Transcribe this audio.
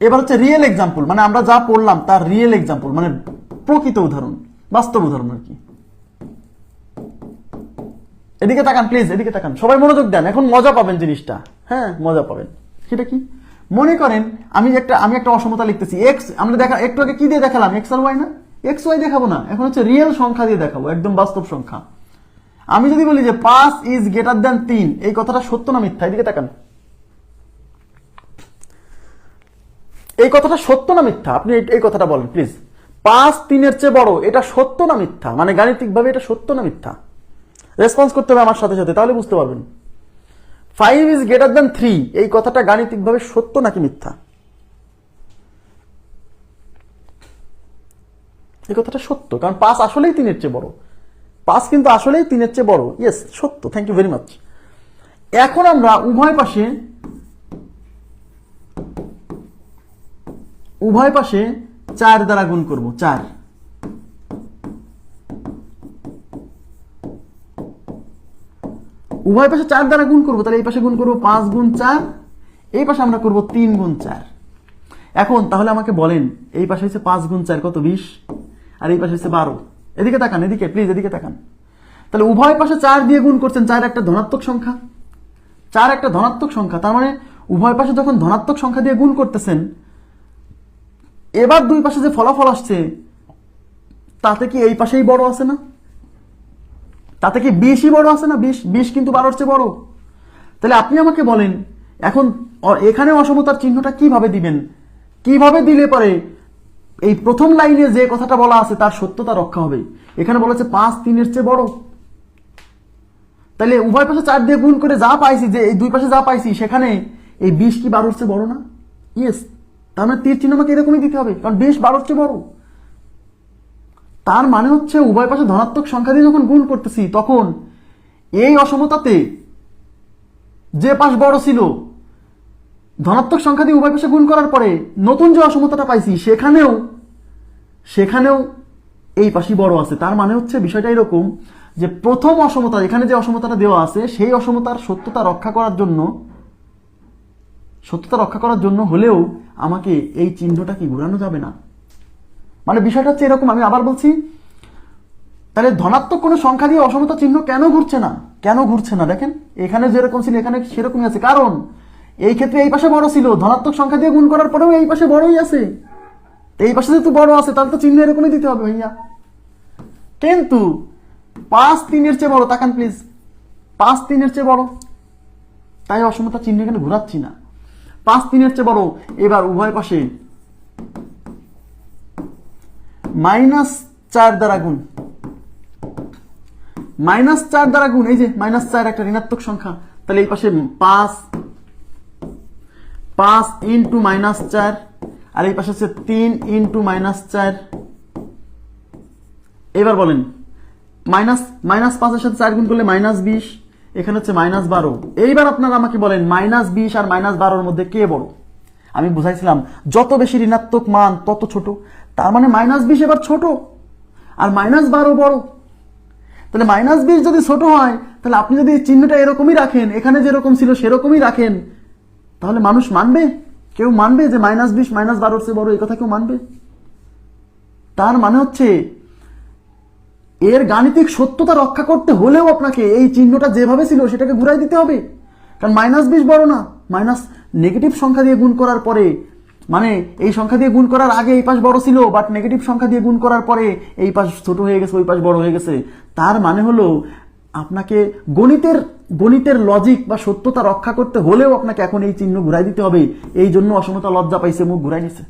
এবার হচ্ছে real example মানে আমরা যা পড়লাম তার রিয়েল এক্সাম্পল মানে প্রকৃত উদাহরণ, বাস্তব উদাহরণ আর কি। এদিকে তাকান প্লিজ এদিকে তাকান। সবাই মনোযোগ দেন, এখন মজা পাবেন জিনিসটা। হ্যাঁ মজা পাবেন। সেটা কি? মনে করেন, আমি একটা আমি একটা অসমতা লিখতেছি এক্স আমরা দেখা, একটু আগে কি দিয়ে দেখালাম? এক্স আর ওয়াই না? এক্স ওয়াই দেখাবো না। এখন হচ্ছে রিয়েল সংখ্যা দিয়ে দেখাবো, একদম বাস্তব সংখ্যা। আমি যদি বলি যে পাঁচ ইজ গ্রেটার দ্যান তিন, এই কথাটা সত্য না মিথ্যা? এদিকে তাকান। এই কথাটা সত্য না মিথ্যা? আপনি এই- কথাটা বলেন প্লিজ পাঁচ তিনের চেয়ে বড়, এটা সত্য না মিথ্যা? মানে গাণিতিকভাবে এটা সত্য না মিথ্যা? রেসপন্স করতে হবে আমার সাথে সাথে, তাহলে বুঝতে পারবেন। Five is greater than three এই কথাটা গাণিতিকভাবে সত্য নাকি মিথ্যা? এই কথাটা সত্য, কারণ পাঁচ আসলেই তিনের চেয়ে বড়। পাঁচ কিন্তু আসলেই তিনের চেয়ে বড়। ইয়েস সত্য থ্যাংক ইউ ভেরি মাচ এখন আমরা উভয় পাশে উভয় পাশে চার দ্বারা গুণ করব, চার। উভয় পাশে চার দ্বারা গুণ করব, তাহলে এই পাশে গুণ করব পাঁচ গুণ চার, এই পাশে আমরা করব তিন গুণ চার। এখন তাহলে আমাকে বলেন, এই পাশে হচ্ছে পাঁচ গুণ চার কত বিশ, আর এই পাশে হচ্ছে বারো। এদিকে তাকান, এদিকে প্লিজ এদিকে তাকান। তাহলে উভয় পাশে চার দিয়ে গুণ করছেন চার একটা ধনাত্মক সংখ্যা। চার একটা ধনাত্মক সংখ্যা, তার মানে উভয় পাশে যখন ধনাত্মক সংখ্যা দিয়ে গুণ করতেছেন এবার দুই পাশে যে ফলাফল আসছে, তাতে কি এই পাশেই বড় আছে না? তাতে কি বিশই বড় আছে না? বিশ বিশ কিন্তু বারোর চেয়ে বড়। তাহলে আপনি আমাকে বলেন, এখন এখানে অসমতার চিহ্নটা কীভাবে দিবেন? কীভাবে দিলে পরে এই প্রথম লাইনে যে কথাটা বলা আছে, তার সত্যতা রক্ষা হবে? এখানে বলা বলেছে পাঁচ তিনের চেয়ে বড়। তাহলে উভয় পাশে চার দিয়ে গুণ করে যা পাইছি, যে এই দুই পাশে যা পাইছি, সেখানে এই বিশ কি বারোর চেয়ে বড় না? ইয়েস তার মানে তীর চিহ্ন আমাকে এরকমই দিতে হবে, কারণ বিশ বারোর চেয়ে বড়। তার মানে হচ্ছে উভয় পাশে ধনাত্মক সংখ্যা দিয়ে যখন গুণ করতেছি, তখন এই অসমতাতে যে পাশ বড় ছিল, ধনাত্মক সংখ্যা দিয়ে উভয় পাশে গুণ করার পরে নতুন যে অসমতাটা পাইছি, সেখানেও সেখানেও এই পাশই বড় আছে। তার মানে হচ্ছে বিষয়টা এরকম যে প্রথম অসমতা, এখানে যে অসমতাটা দেওয়া আছে, সেই অসমতার সত্যতা রক্ষা করার জন্য সত্যতা রক্ষা করার জন্য হলেও আমাকে এই চিহ্নটা কি ঘুরানো যাবে না? মানে বিষয়টা হচ্ছে এরকম, আমি আবার বলছি, তাহলে ধনাত্মক কোনো সংখ্যা দিয়ে অসমতা চিহ্ন কেন ঘুরছে না? কেন ঘুরছে না? দেখেন, এখানে যেরকম ছিল, এখানে সেরকমই আছে। কারণ, এই ক্ষেত্রে এই পাশে বড় ছিল, ধনাত্মক সংখ্যা দিয়ে গুণ করার পরেও এই পাশে বড়ই আছে। এই পাশে যেহেতু বড় আছে, তাহলে তো চিহ্ন এরকমই দিতে হবে ভাইয়া। কিন্তু, পাঁচ তিনের চেয়ে বড়, তাকান প্লিজ পাঁচ তিনের চেয়ে বড়। তাই অসমতা চিহ্ন এখানে ঘুরাচ্ছি না। পাঁচ তিনের চেয়ে বড় এবার উভয় পাশে। মাইনাস চার দ্বারা গুণ। মাইনাস চার দ্বারা গুণ, এই যে মাইনাস চার একটা ঋণাত্মক সংখ্যা, তাহলে এই পাশে পাঁচ পাঁচ ইন্টু মাইনাস চার, আর এই পাশে হচ্ছে তিন ইন্টু মাইনাস চার। এবার বলেন, মাইনাস মাইনাস পাঁচের সাথে চার গুণ করলে মাইনাস বিশ এখানে হচ্ছে মাইনাস বারো। এইবার আপনারা আমাকে বলেন মাইনাস বিশ আর মাইনাস বারোর মধ্যে কে বড়? আমি বুঝাইছিলাম, যত বেশি ঋণাত্মক মান, তত ছোট। তার মানে মাইনাস বিশ এবার ছোট, আর মাইনাস বারো বড়। তাহলে মাইনাস বিশ যদি ছোট হয়, তাহলে আপনি যদি চিহ্নটা এরকমই রাখেন, এখানে যেরকম ছিল সেরকমই রাখেন, তাহলে মানুষ মানবে? কেউ মানবে যে মাইনাস বিশ মাইনাস বারোর চেয়ে বড়, এই কথা কেউ মানবে? তার মানে হচ্ছে এর গাণিতিক সত্যতা রক্ষা করতে হলেও আপনাকে এই চিহ্নটা যেভাবে ছিল সেটাকে ঘুরাই দিতে হবে। কারণ মাইনাস বিশ বড় না মাইনাস নেগেটিভ সংখ্যা দিয়ে গুণ করার পরে মানে এই সংখ্যা দিয়ে গুণ করার আগে এই পাশ বড় ছিল বাট নেগেটিভ সংখ্যা দিয়ে গুণ করার পরে এই পাশ ছোট হয়ে গেছে, ওই পাশ বড় হয়ে গেছে। তার মানে হলো, আপনাকে গণিতের গণিতের লজিক বা সত্যতা রক্ষা করতে হলেও আপনাকে এখন এই চিহ্ন ঘুরাই দিতে হবে। এই জন্য অসমতা লজ্জা পাইছে, মুখ ঘুরাই নিছে।